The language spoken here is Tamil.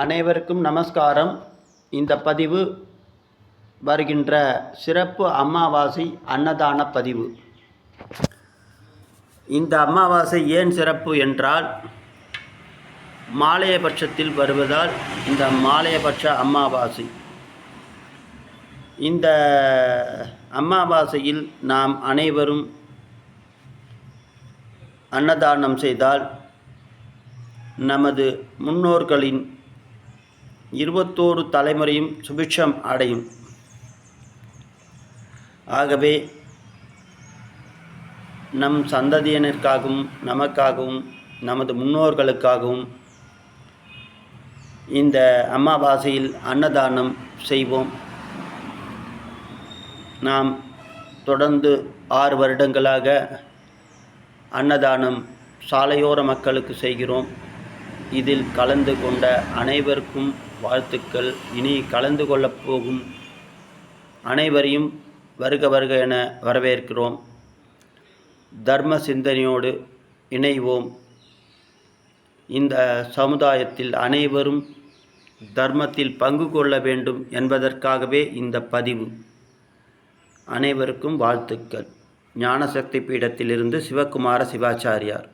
அனைவருக்கும் நமஸ்காரம். இந்த பதிவு வருகின்ற சிறப்பு அமாவாசை அன்னதான பதிவு. இந்த அமாவாசை ஏன் சிறப்பு என்றால் மாலையபட்சத்தில் வருவதால் இந்த மாலையபட்ச அமாவாசை. இந்த அமாவாசையில் நாம் அனைவரும் அன்னதானம் செய்தால் நமது முன்னோர்களின் இருபத்தோரு தலைமுறையும் சுபிட்சம் அடையும். ஆகவே நம் சந்ததியினருக்காகவும் நமக்காகவும் நமது முன்னோர்களுக்காகவும் இந்த அமாவாசையில் அன்னதானம் செய்வோம். நாம் தொடர்ந்து ஆறு வருடங்களாக அன்னதானம் சாலையோர மக்களுக்கு செய்கிறோம். இதில் கலந்து கொண்ட அனைவருக்கும் வாழ்த்துக்கள். இனி கலந்து கொள்ளப் போகும் அனைவரையும் வருக வருக என வரவேற்கிறோம். தர்ம சிந்தனையோடு இணைவோம். இந்த சமுதாயத்தில் அனைவரும் தர்மத்தில் பங்கு கொள்ள வேண்டும் என்பதற்காகவே இந்த பதிவு. அனைவருக்கும் வாழ்த்துக்கள். ஞானசக்தி பீடத்திலிருந்து சிவகுமார சிவாச்சாரியார்.